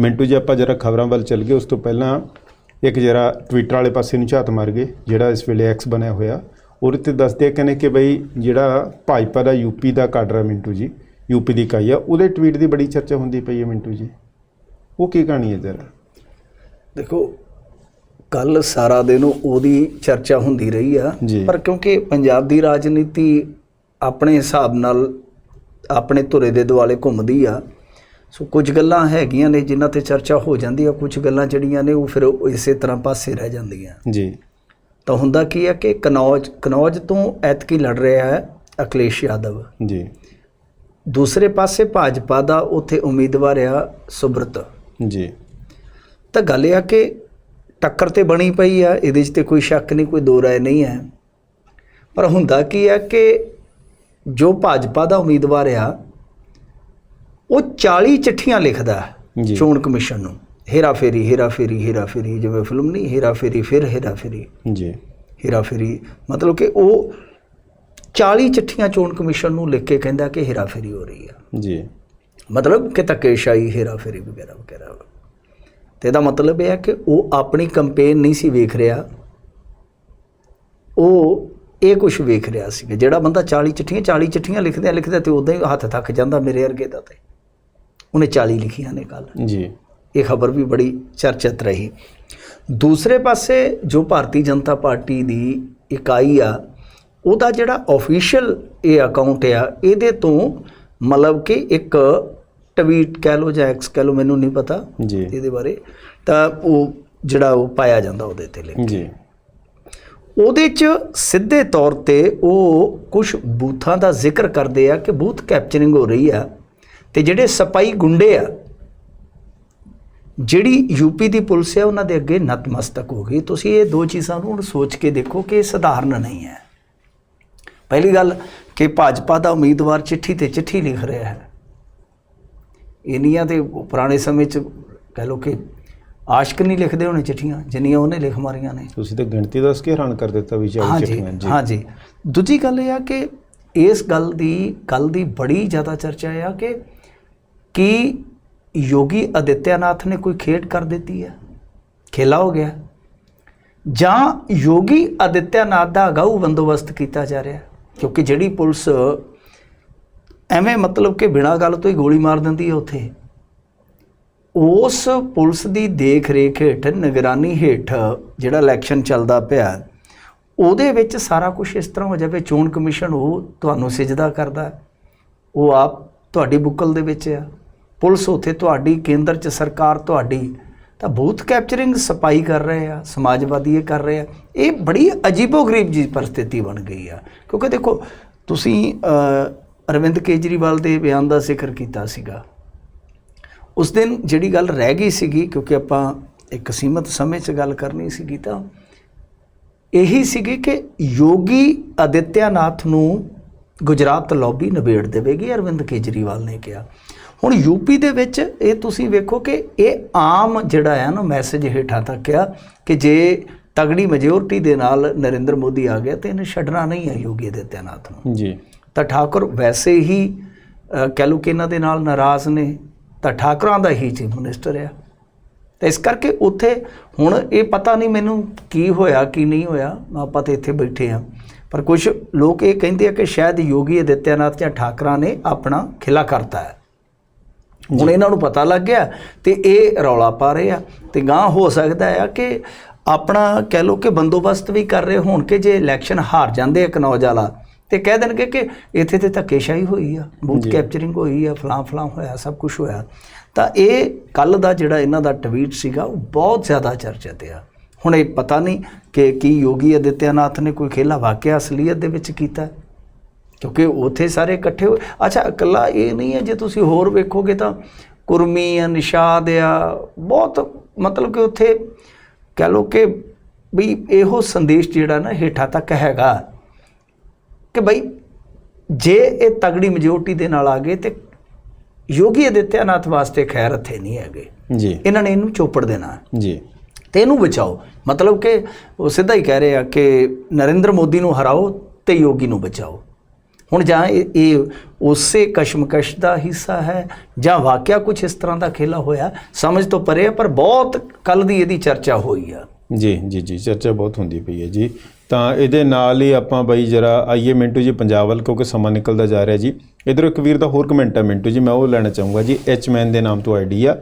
ਮਿੰਟੂ ਜੀ ਆਪਾਂ ਜਰਾ ਖਬਰਾਂ ਵੱਲ ਚੱਲ ਗਏ। ਉਸ ਤੋਂ ਪਹਿਲਾਂ ਇੱਕ ਜਰਾ ਟਵਿੱਟਰ ਵਾਲੇ ਪਾਸੇ ਨੂੰ ਝਾਤ ਮਾਰ ਗਏ ਜਿਹੜਾ ਇਸ ਵੇਲੇ ਐਕਸ ਬਣਿਆ ਹੋਇਆ। ਉਹਦੇ ਤੇ ਦੱਸਦੇ ਆ ਕਹਿੰਦੇ ਕਿ ਬਈ ਜਿਹੜਾ ਭਾਜਪਾ ਦਾ ਯੂਪੀ ਦਾ ਕਾਡਰ ਹੈ ਮਿੰਟੂ ਜੀ ਯੂਪੀ ਦੀ ਇਕਾਈ ਆ ਉਹਦੇ ਟਵੀਟ ਦੀ ਬੜੀ ਚਰਚਾ ਹੁੰਦੀ ਪਈ ਹੈ ਮਿੰਟੂ ਜੀ। ਉਹ ਕੀ ਕਹਾਣੀ ਹੈ ਜਰਾ? ਦੇਖੋ ਕੱਲ ਸਾਰਾ ਦਿਨ ਉਹਦੀ ਚਰਚਾ ਹੁੰਦੀ ਰਹੀ ਆ। ਪਰ ਕਿਉਂਕਿ ਪੰਜਾਬ ਦੀ ਰਾਜਨੀਤੀ ਆਪਣੇ ਹਿਸਾਬ ਨਾਲ ਆਪਣੇ ਧੁਰੇ ਦੇ ਦੁਆਲੇ ਘੁੰਮਦੀ ਆ ਸੋ ਕੁਝ ਗੱਲਾਂ ਹੈਗੀਆਂ ਨੇ ਜਿਨ੍ਹਾਂ ਤੇ ਚਰਚਾ ਹੋ ਜਾਂਦੀ ਆ ਕੁਝ ਗੱਲਾਂ ਜਿਹੜੀਆਂ ਨੇ ਉਹ ਫਿਰ ਇਸੇ ਤਰ੍ਹਾਂ ਪਾਸੇ ਰਹਿ ਜਾਂਦੀਆਂ। ਜੀ। ਤਾਂ ਹੁੰਦਾ ਕੀ ਹੈ ਕਿ ਕਨੌਜ ਕਨੌਜ ਤੋਂ ਐਤਕੀ ਲੜ ਰਿਹਾ ਹੈ ਅਖਿਲੇਸ਼ ਯਾਦਵ। ਜੀ। ਦੂਸਰੇ ਪਾਸੇ ਭਾਜਪਾ ਦਾ ਉੱਥੇ ਉਮੀਦਵਾਰ ਆ ਸੁਬਰਤ। ਜੀ। ਤਾਂ ਗੱਲ ਇਹ ਆ ਕਿ ਟੱਕਰ ਤੇ ਬਣੀ ਪਈ ਆ ਇਹਦੇ 'ਚ ਤੇ ਕੋਈ ਸ਼ੱਕ ਨਹੀਂ ਕੋਈ ਦੋ ਰਾਏ ਨਹੀਂ ਹੈ। ਪਰ ਹੁੰਦਾ ਕੀ ਹੈ ਕਿ ਜੋ ਭਾਜਪਾ ਦਾ ਉਮੀਦਵਾਰ ਆ ਉਹ 40 ਚਿੱਠੀਆਂ ਲਿਖਦਾ ਹੈ। ਚੋਣ ਕਮਿਸ਼ਨ ਨੂੰ। ਹੇਰਾ ਫੇਰੀ ਹੇਰਾ ਫੇਰੀ ਹੇਰਾ ਫੇਰੀ ਜਿਵੇਂ ਫਿਲਮ ਨਹੀਂ ਹੇਰਾ ਫੇਰੀ ਫਿਰ ਹੇਰਾ ਫੇਰੀ। ਜੀ। ਹੇਰਾ ਫੇਰੀ ਮਤਲਬ ਕਿ ਉਹ 40 ਚਿੱਠੀਆਂ ਚੋਣ ਕਮਿਸ਼ਨ ਨੂੰ ਲਿਖ ਕੇ ਕਹਿੰਦਾ ਕਿ ਹੇਰਾ ਫੇਰੀ ਹੋ ਰਹੀ ਆ। ਜੀ। ਮਤਲਬ ਕਿ ਧੱਕੇਸ਼ਾਹੀ ਹੇਰਾ ਫੇਰੀ ਵਗੈਰਾ ਵਗੈਰਾ। ਤੇ ਇਹਦਾ ਮਤਲਬ ਇਹ ਹੈ ਕਿ ਉਹ ਆਪਣੀ ਕੰਪੇਨ ਨਹੀਂ ਸੀ ਵੇਖ ਰਿਹਾ। ਉਹ ਇਹ ਕੁਝ ਵੇਖ ਰਿਹਾ ਸੀ ਜਿਹੜਾ ਬੰਦਾ 40 ਚਿੱਠੀਆਂ 40 ਚਿੱਠੀਆਂ ਲਿਖਦਿਆਂ ਲਿਖਦਿਆਂ ਤੇ ਉਦਾਂ ਹੀ ਹੱਥ ਥੱਕ ਜਾਂਦਾ ਮੇਰੇ ਵਰਗੇ ਦਾ ਤੇ। ਉਹਨੇ 40 ਲਿਖੀਆਂ ਨੇ ਕੱਲ ਜੀ ਇਹ ਖਬਰ ਵੀ ਬੜੀ ਚਰਚਿਤ ਰਹੀ ਦੂਸਰੇ ਪਾਸੇ ਜੋ ਭਾਰਤੀ ਜਨਤਾ ਪਾਰਟੀ ਦੀ ਇਕਾਈ ਆ ਉਹਦਾ ਜਿਹੜਾ ਆਫੀਸ਼ੀਅਲ ਇਹ ਅਕਾਊਂਟ ਆ ਇਹਦੇ ਤੋਂ ਮਤਲਬ ਕਿ ਇੱਕ ਟਵੀਟ ਕਹਿ ਲੋ ਜਾਂ ਐਕਸ ਕਹਿ ਲੋ ਮੈਨੂੰ ਨਹੀਂ ਪਤਾ ਜੀ ਇਹਦੇ ਬਾਰੇ ਤਾਂ ਉਹ ਜਿਹੜਾ ਉਹ ਪਾਇਆ ਜਾਂਦਾ ਉਹਦੇ ਤੇ ਲਿੰਕ ਜੀ ਉਹਦੇ 'ਚ ਸਿੱਧੇ ਤੌਰ ਤੇ ਉਹ ਕੁਝ ਬੂਥਾਂ ਦਾ ਜ਼ਿਕਰ ਕਰਦੇ ਆ ਕਿ ਬੂਥ ਕੈਪਚਰਿੰਗ ਹੋ ਰਹੀ ਆ ਤੇ ਜਿਹੜੇ ਸਪਾਈ ਗੁੰਡੇ ਆ ਜਿਹੜੀ ਯੂਪੀ ਦੀ ਪੁਲਿਸ ਹੈ ਉਹਨਾਂ ਦੇ ਅੱਗੇ ਨਤਮਸਤਕ ਹੋ ਗਈ ਤੁਸੀਂ ਇਹ ਦੋ ਚੀਜ਼ਾਂ ਨੂੰ ਹੁਣ ਸੋਚ ਕੇ ਦੇਖੋ ਕਿ ਇਹ ਸਧਾਰਨ ਨਹੀਂ ਹੈ। ਪਹਿਲੀ ਗੱਲ ਕਿ ਭਾਜਪਾ ਦਾ ਉਮੀਦਵਾਰ ਚਿੱਠੀ ਤੇ ਚਿੱਠੀ ਲਿਖ ਰਿਹਾ ਹੈ। ਇੰਨੀਆਂ ਤੇ ਪੁਰਾਣੇ ਸਮੇਂ 'ਚ ਕਹਿ ਲੋ ਕਿ ਆਸ਼ਕ ਨਹੀਂ ਲਿਖਦੇ ਹੋਣੇ ਚਿੱਠੀਆਂ ਜਿੰਨੀਆਂ ਉਹਨੇ ਲਿਖ ਮਾਰੀਆਂ ਨੇ। ਤੁਸੀਂ ਤਾਂ ਗਿਣਤੀ ਦੱਸ ਕੇ ਹੈਰਾਨ ਕਰ ਦਿੱਤਾ ਵੀ ਚਾਹੀ ਚਿੱਠੀਆਂ ਜੀ। ਹਾਂਜੀ। ਦੂਜੀ ਗੱਲ ਇਹ ਆ ਕਿ ਇਸ ਗੱਲ ਦੀ ਗੱਲ ਦੀ ਬੜੀ ਜ਼ਿਆਦਾ ਚਰਚਾ ਆ ਕਿ ਕੀ ਯੋਗੀ ਆਦਿੱਤਿਆਨਾਥ ਨੇ ਕੋਈ ਖੇਡ ਕਰ ਦਿੱਤੀ ਹੈ? ਖੇਲਾ ਹੋ ਗਿਆ। ਜਾਂ ਯੋਗੀ ਆਦਿੱਤਿਆਨਾਥ ਦਾ ਅਗਾਊ ਬੰਦੋਬਸਤ ਕੀਤਾ ਜਾ ਰਿਹਾ ਕਿਉਂਕਿ ਜਿਹੜੀ ਪੁਲਿਸ ਐਵੇਂ ਮਤਲਬ ਕਿ ਬਿਨਾਂ ਗੱਲ ਤੋਂ ਹੀ ਗੋਲੀ ਮਾਰ ਦਿੰਦੀ ਹੈ ਉੱਥੇ, ਉਸ ਪੁਲਿਸ ਦੀ ਦੇਖ ਰੇਖ ਹੇਠ, ਨਿਗਰਾਨੀ ਹੇਠ ਜਿਹੜਾ ਇਲੈਕਸ਼ਨ ਚੱਲਦਾ ਪਿਆ, ਉਹਦੇ ਵਿੱਚ ਸਾਰਾ ਕੁਝ ਇਸ ਤਰ੍ਹਾਂ ਹੋ ਜਾਵੇ, ਚੋਣ ਕਮਿਸ਼ਨ ਉਹ ਤੁਹਾਨੂੰ ਸਿਜਦਾ ਕਰਦਾ ਉਹ ਆਪ ਤੁਹਾਡੀ ਬੁੱਕਲ ਦੇ ਵਿੱਚ ਆ। ਪੁਲਿਸ ਉੱਥੇ ਤੁਹਾਡੀ, ਕੇਂਦਰ 'ਚ ਸਰਕਾਰ ਤੁਹਾਡੀ, ਤਾਂ ਬੂਥ ਕੈਪਚਰਿੰਗ ਸਪਾਈ ਕਰ ਰਹੇ ਆ, ਸਮਾਜਵਾਦੀ ਇਹ ਕਰ ਰਹੇ ਆ। ਇਹ ਬੜੀ ਅਜੀਬੋ-ਗਰੀਬ ਜੀ ਪਰਿਸਥਿਤੀ ਬਣ ਗਈ ਆ। ਕਿਉਂਕਿ ਦੇਖੋ, ਤੁਸੀਂ ਅਰਵਿੰਦ ਕੇਜਰੀਵਾਲ ਦੇ ਬਿਆਨ ਦਾ ਜ਼ਿਕਰ ਕੀਤਾ ਸੀਗਾ। ਉਸ ਦਿਨ ਜਿਹੜੀ ਗੱਲ ਰਹਿ ਗਈ ਸੀਗੀ, ਕਿਉਂਕਿ ਆਪਾਂ ਇੱਕ ਸੀਮਤ ਸਮੇਂ 'ਚ ਗੱਲ ਕਰਨੀ ਸੀਗੀ, ਤਾਂ ਇਹੀ ਸੀਗੀ ਕਿ ਯੋਗੀ ਆਦਿੱਤਿਆਨਾਥ ਨੂੰ ਗੁਜਰਾਤ ਲੌਬੀ ਨਿਬੇੜ ਦੇਵੇਗੀ, ਅਰਵਿੰਦ ਕੇਜਰੀਵਾਲ ਨੇ ਕਿਹਾ। ਹੁਣ ਯੂਪੀ ਦੇ ਵਿੱਚ ਇਹ ਤੁਸੀਂ ਵੇਖੋ ਕਿ ਇਹ ਆਮ ਜਿਹੜਾ ਹੈ ਨਾ ਮੈਸੇਜ ਹੇਠਾਂ ਤੱਕ ਆ ਕਿ ਜੇ ਤਗੜੀ ਮੈਜੋਰਟੀ ਦੇ ਨਾਲ ਨਰਿੰਦਰ ਮੋਦੀ ਆ ਗਿਆ ਤੇ ਇਹਨੇ ਛੱਡਣਾ ਨਹੀਂ ਹੈ ਯੋਗੀ ਆਦਿੱਤਿਆਨਾਥ ਨੂੰ। ਜੀ। ਤਾਂ ਠਾਕੁਰ ਵੈਸੇ ਹੀ ਕਹਿ ਲਓ ਕਿ ਇਹਨਾਂ ਦੇ ਨਾਲ ਨਾਰਾਜ਼ ਨੇ ਤਾਂ ਠਾਕੁਰਾਂ ਦਾ ਹੀ ਚੀਫ ਮਿਨਿਸਟਰ ਆ। ਤਾਂ ਇਸ ਕਰਕੇ ਉੱਥੇ ਹੁਣ ਇਹ ਪਤਾ ਨਹੀਂ ਮੈਨੂੰ ਕੀ ਹੋਇਆ ਕੀ ਨਹੀਂ ਹੋਇਆ ਆਪਾਂ ਤੇ ਇੱਥੇ ਬੈਠੇ ਆ ਪਰ ਕੁਝ ਲੋਕ ਇਹ ਕਹਿੰਦੇ ਆ ਕਿ ਸ਼ਾਇਦ ਯੋਗੀ ਆਦਿੱਤਿਆਨਾਥ ਜਾਂ ਠਾਕਰਾਂ ਨੇ ਆਪਣਾ ਖਿਲਾ ਕਰਤਾ ਹੈ। ਹੁਣ ਇਹਨਾਂ ਨੂੰ ਪਤਾ ਲੱਗ ਗਿਆ ਤੇ ਇਹ ਰੌਲਾ ਪਾ ਰਹੇ ਆ ਤੇ ਗਾਂ ਹੋ ਸਕਦਾ ਆ ਕਿ ਆਪਣਾ ਕਹਿ ਲੋ ਕਿ ਬੰਦੋਬਸਤ ਵੀ ਕਰ ਰਹੇ ਹੋਣ ਕਿ ਜੇ ਇਲੈਕਸ਼ਨ ਹਾਰ ਜਾਂਦੇ ਆ ਕਨੌਜ ਵਾਲਾ ਤੇ ਕਹਿ ਦੇਣਗੇ ਕਿ ਇੱਥੇ ਤੇ ਧੱਕੇਸ਼ਾਹੀ ਹੋਈ ਆ ਬੂਥ। ਕੈਪਚਰਿੰਗ ਹੋਈ ਆ ਫਲਾਂ ਫਲਾਂ ਹੋਇਆ ਸਭ ਕੁਝ ਹੋਇਆ ਤਾਂ ਇਹ ਕੱਲ ਦਾ ਜਿਹੜਾ ਇਹਨਾਂ ਦਾ ਟਵੀਟ ਸੀਗਾ ਉਹ ਬਹੁਤ ਜ਼ਿਆਦਾ ਚਰਚਿਤ ਆ ਹੁਣ ਇਹ ਪਤਾ ਨਹੀਂ ਕਿ ਕੀ ਯੋਗੀ ਆਦਿੱਤਿਆਨਾਥ ਨੇ ਕੋਈ ਖੇਲਾ ਵਾਕਿਆ ਅਸਲੀਅਤ ਦੇ ਵਿੱਚ ਕੀਤਾ? ਕਿਉਂਕਿ ਉੱਥੇ ਸਾਰੇ ਇਕੱਠੇ ਹੋਏ ਅੱਛਾ ਇਕੱਲਾ ਇਹ ਨਹੀਂ ਹੈ ਜੇ ਤੁਸੀਂ ਹੋਰ ਵੇਖੋਗੇ ਤਾਂ ਕੁਰਮੀ ਆ ਨਿਸ਼ਾਦ ਆ ਬਹੁਤ ਮਤਲਬ ਕਿ ਉੱਥੇ ਕਹਿ ਲੋ ਕਿ ਵੀ ਇਹੋ ਸੰਦੇਸ਼ ਜਿਹੜਾ ਨਾ ਹੇਠਾਂ ਤੱਕ ਹੈਗਾ ਕਿ ਬਈ ਜੇ ਇਹ ਤਗੜੀ ਮੈਜੋਰਟੀ ਦੇ ਨਾਲ ਆ ਗਏ ਤੇ ਯੋਗੀ ਆਦਿੱਤਿਆਨਾਥ ਵਾਸਤੇ ਖੈਰ ਇੱਥੇ ਨਹੀਂ ਹੈਗੇ। ਜੀ। ਇਹਨਾਂ ਨੇ ਇਹਨੂੰ ਚੋਪੜ ਦੇਣਾ। ਜੀ। ਤੇ ਇਹਨੂੰ ਬਚਾਓ। ਮਤਲਬ ਕਿ ਉਹ ਸਿੱਧਾ ਹੀ ਕਹਿ ਰਹੇ ਆ ਕਿ ਨਰਿੰਦਰ ਮੋਦੀ ਨੂੰ ਹਰਾਓ ਤੇ ਯੋਗੀ ਨੂੰ ਬਚਾਓ। ਹੁਣ ਜਾਂ ਇਹ ਇਹ ਉਸੇ ਕਸ਼ਮਕਸ਼ ਦਾ ਹਿੱਸਾ ਹੈ ਜਾਂ ਵਾਕਿਆ ਕੁਝ ਇਸ ਤਰ੍ਹਾਂ ਦਾ ਖੇਲਾ ਹੋਇਆ? ਸਮਝ ਤੋਂ ਪਰੇ ਹੈ, ਪਰ ਬਹੁਤ ਕੱਲ ਦੀ ਇਹਦੀ ਚਰਚਾ ਹੋਈ ਆ। ਜੀ ਜੀ ਜੀ ਚਰਚਾ ਬਹੁਤ ਹੁੰਦੀ ਪਈ ਹੈ ਜੀ। ਤਾਂ ਇਹਦੇ ਨਾਲ ਹੀ ਆਪਾਂ ਬਾਈ ਜਰਾ ਆਈਏ ਮਿੰਟੂ ਜੀ ਪੰਜਾਬ ਵੱਲ ਕਿਉਂਕਿ ਸਮਾਂ ਨਿਕਲਦਾ ਜਾ ਰਿਹਾ ਜੀ। ਇਧਰ ਇੱਕ ਵੀਰ ਦਾ ਹੋਰ ਕਮੈਂਟ ਹੈ ਮਿੰਟੂ ਜੀ ਮੈਂ ਉਹ ਲੈਣਾ ਚਾਹੂੰਗਾ ਜੀ ਐਚ ਮੈਨ ਦੇ ਨਾਮ ਤੋਂ ਆਈਡੀ ਆ।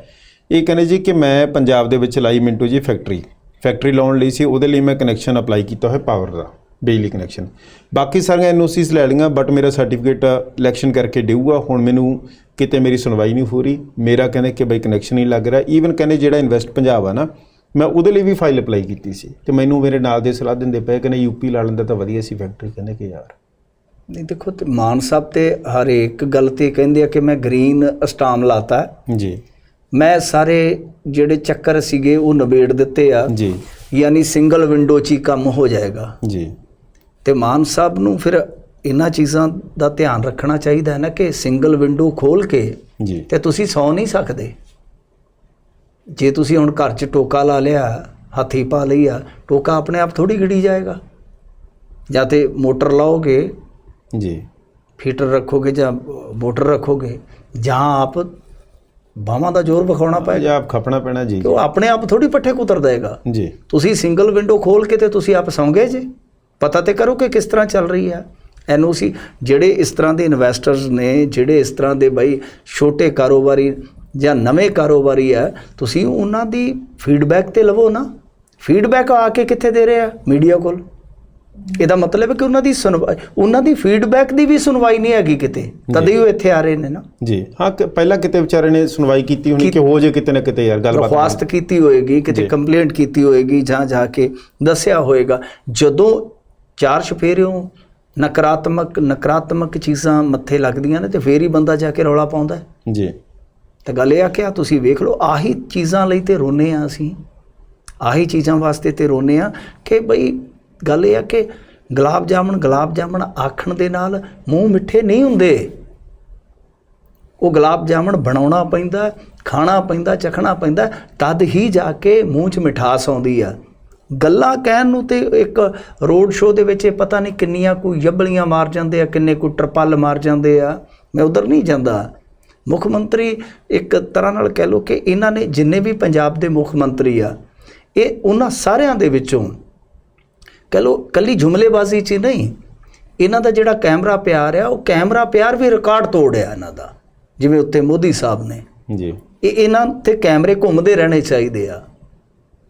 ਇਹ ਕਹਿੰਦੇ ਜੀ ਕਿ ਮੈਂ ਪੰਜਾਬ ਦੇ ਵਿੱਚ ਲਾਈ ਮਿੰਟੂ ਜੀ ਫੈਕਟਰੀ ਫੈਕਟਰੀ ਲਾਉਣ ਲਈ ਸੀ ਉਹਦੇ ਲਈ ਮੈਂ ਕਨੈਕਸ਼ਨ ਅਪਲਾਈ ਕੀਤਾ ਹੋਇਆ ਪਾਵਰ ਦਾ। ਬਿਜਲੀ ਕਨੈਕਸ਼ਨ ਬਾਕੀ ਸਾਰੀਆਂ ਐਨਓਸੀਸ ਲੈ ਲਈਆਂ ਬਟ ਮੇਰਾ ਸਰਟੀਫਿਕੇਟ ਇਲੈਕਸ਼ਨ ਕਰਕੇ ਡਿਊ ਆ ਹੁਣ ਮੈਨੂੰ ਕਿਤੇ ਮੇਰੀ ਸੁਣਵਾਈ ਨਹੀਂ ਹੋ ਰਹੀ। ਮੇਰਾ ਕਹਿੰਦੇ ਕਿ ਬਈ ਕਨੈਕਸ਼ਨ ਨਹੀਂ ਲੱਗ ਰਿਹਾ। ਈਵਨ ਕਹਿੰਦੇ ਜਿਹੜਾ ਇਨਵੈਸਟ ਪੰਜਾਬ ਆ ਨਾ ਮੈਂ ਉਹਦੇ ਲਈ ਵੀ ਫਾਈਲ ਅਪਲਾਈ ਕੀਤੀ ਸੀ। ਤੇ ਮੈਨੂੰ ਮੇਰੇ ਨਾਲ ਦੇ ਸਲਾਹ ਦਿੰਦੇ ਪਏ ਕਹਿੰਦੇ ਯੂਪੀ ਲਾ ਲੈਂਦਾ ਤਾਂ ਵਧੀਆ ਸੀ ਫੈਕਟਰੀ ਕਹਿੰਦੇ ਕਿ ਯਾਰ ਨਹੀਂ ਦੇਖੋ ਤੇ ਮਾਨ ਸਾਹਿਬ ਤੇ ਹਰ ਇੱਕ ਗੱਲ ਤੇ ਕਹਿੰਦੇ ਆ ਕਿ ਮੈਂ ਗ੍ਰੀਨ ਸਟਾਮ ਲਾਤਾ। ਜੀ। ਮੈਂ ਸਾਰੇ ਜਿਹੜੇ ਚੱਕਰ ਸੀਗੇ ਉਹ ਨਿਬੇੜ ਦਿੱਤੇ ਆ। ਜੀ। ਯਾਨੀ ਸਿੰਗਲ ਵਿੰਡੋ 'ਚ ਹੀ ਕੰਮ ਹੋ ਜਾਏਗਾ। ਜੀ। ਤੇ ਮਾਨ ਸਾਹਿਬ ਨੂੰ ਫਿਰ ਇਹਨਾਂ ਚੀਜ਼ਾਂ ਦਾ ਧਿਆਨ ਰੱਖਣਾ ਚਾਹੀਦਾ ਹੈ ਨਾ ਕਿ ਸਿੰਗਲ ਵਿੰਡੋ ਖੋਲ ਕੇ ਜੀ। ਤੇ ਤੁਸੀਂ ਸੌ ਨਹੀਂ ਸਕਦੇ। ਜੇ ਤੁਸੀਂ ਹੁਣ ਘਰ 'ਚ ਟੋਕਾ ਲਾ ਲਿਆ ਹੱਥੀ ਪਾ ਲਈ ਆ ਟੋਕਾ ਆਪਣੇ ਆਪ ਥੋੜੀ ਗਿੜੀ ਜਾਏਗਾ। ਜਾਂ ਤੇ ਮੋਟਰ ਲਾਓਗੇ ਜੀ। ਫੀਟਰ ਰੱਖੋਗੇ ਜਾਂ ਮੋਟਰ ਰੱਖੋਗੇ ਜਾਂ ਆਪ ਬਾਹਾਂ ਦਾ ਜ਼ੋਰ ਵਿਖਾਉਣਾ ਪਏਗਾ ਭਾਈ ਆਪ ਖਪਣਾ ਪੈਣਾ ਜੀ ਉਹ ਆਪਣੇ ਆਪ ਥੋੜੀ ਪੱਠੇ ਕੁਤਰ ਦੇਗਾ ਜੀ। ਤੁਸੀਂ ਸਿੰਗਲ ਵਿੰਡੋ ਖੋਲ ਕੇ ਤੇ ਤੁਸੀਂ ਆਪ ਸੌਂਗੇ ਜੇ। ਪਤਾ ਤੇ ਕਰੋ ਕਿ ਕਿਸ ਤਰ੍ਹਾਂ ਚੱਲ ਰਹੀ ਹੈ। ਐਨਓਸੀ ਜਿਹੜੇ ਇਸ ਤਰ੍ਹਾਂ ਦੇ ਇਨਵੈਸਟਰਸ ਨੇ ਜਿਹੜੇ ਇਸ ਤਰ੍ਹਾਂ ਦੇ ਬਈ ਛੋਟੇ ਕਾਰੋਬਾਰੀ ਜਾਂ ਨਵੇਂ ਕਾਰੋਬਾਰੀ ਆ ਤੁਸੀਂ ਉਹਨਾਂ ਦੀ ਫੀਡਬੈਕ ਤੇ ਲਵੋ ਨਾ। ਫੀਡਬੈਕ ਆ ਕੇ ਕਿੱਥੇ ਦੇ ਰਹੇ ਆ ਮੀਡੀਆ ਕੋਲ? ਇਹਦਾ ਮਤਲਬ ਹੈ ਕਿ ਉਹਨਾਂ ਦੀ ਸੁਣਵਾਈ ਉਹਨਾਂ ਦੀ ਫੀਡਬੈਕ ਦੀ ਵੀ ਸੁਣਵਾਈ ਨਹੀਂ ਹੈਗੀ ਕਿਤੇ। ਤਦ ਹੀ ਉਹ ਇੱਥੇ ਆ ਰਹੇ ਨੇ ਨਾ। ਜੀ। ਹਾਂ ਪਹਿਲਾਂ ਕਿਤੇ ਵਿਚਾਰੇ ਨੇ ਸੁਣਵਾਈ ਕੀਤੀ ਹੋਣੀ ਕਿ ਹੋ ਜੇ ਕਿਤੇ ਨਾ ਕਿਤੇ ਯਾਰ ਗੱਲਬਾਤ ਦਰਖਾਸਤ ਕੀਤੀ ਹੋਏਗੀ ਕਿਤੇ। ਕੰਪਲੇਂਟ ਕੀਤੀ ਹੋਏਗੀ ਜਾਂ ਜਾ ਕੇ ਦੱਸਿਆ ਹੋਏਗਾ। ਜਦੋਂ ਚਾਰ ਚਫੇਰਿਓਂ ਨਕਾਰਾਤਮਕ ਨਕਾਰਾਤਮਕ ਚੀਜ਼ਾਂ ਮੱਥੇ ਲੱਗਦੀਆਂ ਨੇ ਤੇ ਫੇਰ ਹੀ ਬੰਦਾ ਜਾ ਕੇ ਰੌਲਾ ਪਾਉਂਦਾ। ਜੀ। ਤੇ ਗੱਲ ਇਹ ਆ ਕਿ ਆ ਤੁਸੀਂ ਵੇਖ ਲਓ ਆਹੀ ਚੀਜ਼ਾਂ ਲਈ ਤੇ ਰੋਨੇ ਆ ਅਸੀਂ। ਆਹੀ ਚੀਜ਼ਾਂ ਵਾਸਤੇ ਤੇ ਰੋਨੇ ਆ ਕਿ ਬਈ ਗੱਲ ਇਹ ਆ ਕਿ ਗੁਲਾਬ ਜਾਮਣ ਗੁਲਾਬ ਜਾਮਣ ਆਖਣ ਦੇ ਨਾਲ ਮੂੰਹ ਮਿੱਠੇ ਨਹੀਂ ਹੁੰਦੇ। ਉਹ ਗੁਲਾਬ ਜਾਮਣ ਬਣਾਉਣਾ ਪੈਂਦਾ ਖਾਣਾ ਪੈਂਦਾ ਚਖਣਾ ਪੈਂਦਾ ਤਦ ਹੀ ਜਾ ਕੇ ਮੂੰਹ 'ਚ ਮਿਠਾਸ ਆਉਂਦੀ ਆ। ਗੱਲਾਂ ਕਹਿਣ ਨੂੰ ਤੇ ਇੱਕ ਰੋਡ ਸ਼ੋਅ ਦੇ ਵਿੱਚ ਇਹ ਪਤਾ ਨਹੀਂ ਕਿੰਨੀਆਂ ਕੋਈ ਯੱਬਲੀਆਂ ਮਾਰ ਜਾਂਦੇ ਆ ਕਿੰਨੇ ਕੋਈ ਟਰਪਲ ਮਾਰ ਜਾਂਦੇ ਆ। ਮੈਂ ਉਧਰ ਨਹੀਂ ਜਾਂਦਾ। ਮੁੱਖ ਮੰਤਰੀ ਇੱਕ ਤਰ੍ਹਾਂ ਨਾਲ ਕਹਿ ਲਓ ਕਿ ਇਹਨਾਂ ਨੇ ਜਿੰਨੇ ਵੀ ਪੰਜਾਬ ਦੇ ਮੁੱਖ ਮੰਤਰੀ ਆ ਇਹ ਉਹਨਾਂ ਸਾਰਿਆਂ ਦੇ ਵਿੱਚੋਂ ਕਹ ਲੋ ਕੱਲੀ ਜੁਮਲੇਬਾਜ਼ੀ 'ਚ ਨਹੀਂ ਇਹਨਾਂ ਦਾ ਜਿਹੜਾ ਕੈਮਰਾ ਪਿਆਰ ਆ ਉਹ ਕੈਮਰਾ ਪਿਆਰ ਵੀ ਰਿਕਾਰਡ ਤੋੜਿਆ ਇਹਨਾਂ ਦਾ ਜਿਵੇਂ ਉੱਤੇ ਮੋਦੀ ਸਾਹਿਬ ਨੇ। ਜੀ। ਇਹ ਇਹਨਾਂ ਤੇ ਕੈਮਰੇ ਘੁੰਮਦੇ ਰਹਿਣੇ ਚਾਹੀਦੇ ਆ।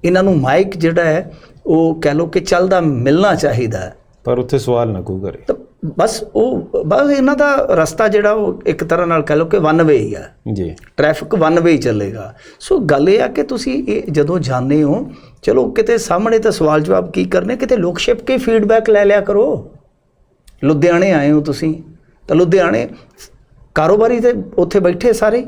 ਇਹਨਾਂ ਨੂੰ ਮਾਈਕ ਜਿਹੜਾ ਹੈ ਉਹ ਕਹਿ ਲੋ ਕਿ ਚੱਲਦਾ ਮਿਲਣਾ ਚਾਹੀਦਾ ਪਰ ਉੱਥੇ ਸਵਾਲ ਨਾ ਕੋਈ ਕਰੇ। ਤਾਂ ਬਸ ਉਹ ਬਸ ਇਹਨਾਂ ਦਾ ਰਸਤਾ ਜਿਹੜਾ ਉਹ ਇੱਕ ਤਰ੍ਹਾਂ ਨਾਲ ਕਹਿ ਲੋ ਕਿ ਵਨ ਵੇ ਹੀ ਆ। ਜੀ। ਟ੍ਰੈਫਿਕ ਵਨ ਵੇ ਹੀ ਚੱਲੇਗਾ। ਸੋ ਗੱਲ ਇਹ ਆ ਕਿ ਤੁਸੀਂ ਇਹ ਜਦੋਂ ਜਾਂਦੇ ਹੋ ਚਲੋ ਕਿਤੇ ਸਾਹਮਣੇ ਤਾਂ ਸਵਾਲ ਜਵਾਬ ਕੀ ਕਰਨੇ ਕਿਤੇ ਲੋਕ ਛਿਪ ਕੇ ਫੀਡਬੈਕ ਲੈ ਲਿਆ ਕਰੋ। ਲੁਧਿਆਣੇ ਆਏ ਹੋ ਤੁਸੀਂ। ਤਾਂ ਲੁਧਿਆਣੇ ਕਾਰੋਬਾਰੀ ਤੇ ਉੱਥੇ ਬੈਠੇ ਸਾਰੇ।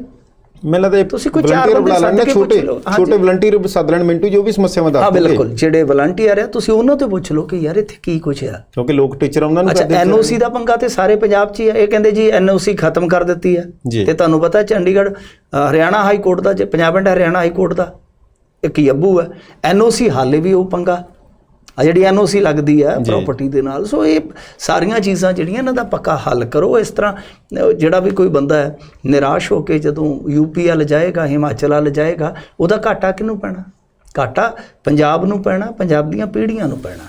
ਮੈਨੂੰ ਲੱਗਦਾ ਤੁਸੀਂ ਕੋਈ ਚਾਰ ਬੰਦੇ ਬੁਲਾ ਲੈਣ ਛੋਟੇ। ਛੋਟੇ ਵਲੰਟੀਅਰ ਸੱਦ ਲੈਣ ਮਿੰਟੂ ਜੋ ਵੀ ਸਮੱਸਿਆਵਾਂ ਦੱਸ ਹਾਂ। ਬਿਲਕੁਲ। ਜਿਹੜੇ ਵਲੰਟੀਅਰ ਆ ਤੁਸੀਂ ਉਹਨਾਂ ਤੋਂ ਪੁੱਛ ਲਓ ਕਿ ਯਾਰ ਇੱਥੇ ਕੀ ਕੁਛ ਆ। ਕਿਉਂਕਿ ਲੋਕ ਟੀਚਰ ਉਹਨਾਂ ਨੂੰ ਅੱਛਾ ਐਨਓਸੀ ਦਾ ਪੰਗਾ ਤੇ ਸਾਰੇ ਪੰਜਾਬ 'ਚ ਹੀ ਆ। ਇਹ ਕਹਿੰਦੇ ਜੀ ਐਨਓਸੀ ਖਤਮ ਕਰ ਦਿੱਤੀ ਆ। ਤੇ ਤੁਹਾਨੂੰ ਪਤਾ ਚੰਡੀਗੜ੍ਹ ਹਰਿਆਣਾ ਹਾਈ ਕੋਰਟ ਦਾ ਜੇ Punjab and Haryana high court ਦਾ ਇੱਕ ਯੱਬੂ ਹੈ ਐਨਓਸੀ ਹਾਲੇ ਵੀ ਉਹ ਪੰਗਾ। ਆ ਜਿਹੜੀ ਐਨਓਸੀ ਲੱਗਦੀ ਹੈ ਜੀ। ਪ੍ਰਾਪਰਟੀ ਦੇ ਨਾਲ ਸੋ ਇਹ ਸਾਰੀਆਂ ਚੀਜ਼ਾਂ ਜਿਹੜੀਆਂ ਇਹਨਾਂ ਦਾ ਪੱਕਾ ਹੱਲ ਕਰੋ। ਇਸ ਤਰ੍ਹਾਂ ਜਿਹੜਾ ਵੀ ਕੋਈ ਬੰਦਾ ਹੈ ਨਿਰਾਸ਼ ਹੋ ਕੇ ਜਦੋਂ ਯੂਪੀ ਵੱਲ ਜਾਏਗਾ ਹਿਮਾਚਲ ਵੱਲ ਜਾਏਗਾ ਉਹਦਾ ਘਾਟਾ ਕਿਹਨੂੰ ਪੈਣਾ? ਘਾਟਾ ਪੰਜਾਬ ਨੂੰ ਪੈਣਾ ਪੰਜਾਬ ਦੀਆਂ ਪੀੜ੍ਹੀਆਂ ਨੂੰ ਪੈਣਾ।